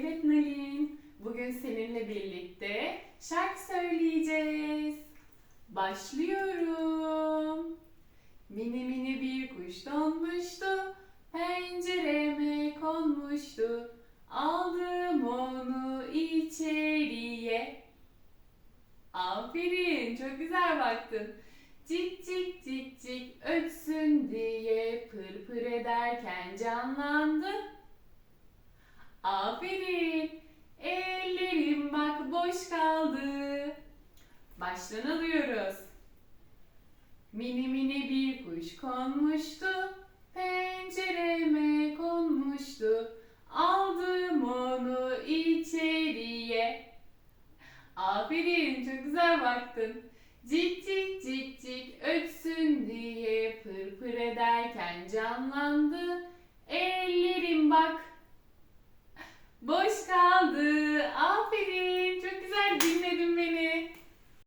Evet Nalin, bugün seninle birlikte şarkı söyleyeceğiz. Başlıyorum. Mini mini bir kuş donmuştu, pencereme konmuştu. Aldım onu içeriye. Aferin, çok güzel baktın. Cik cik cik cik ötsün diye pır pır ederken canlandı. kaldı. Baştan alıyoruz. Mini mini bir kuş konmuştu, pencereme konmuştu. Aldım onu içeriye. Aferin çok güzel baktın. Cik cik cik cik ötsün diye pırpır ederken canlandı. Ellerim bak. Boş dime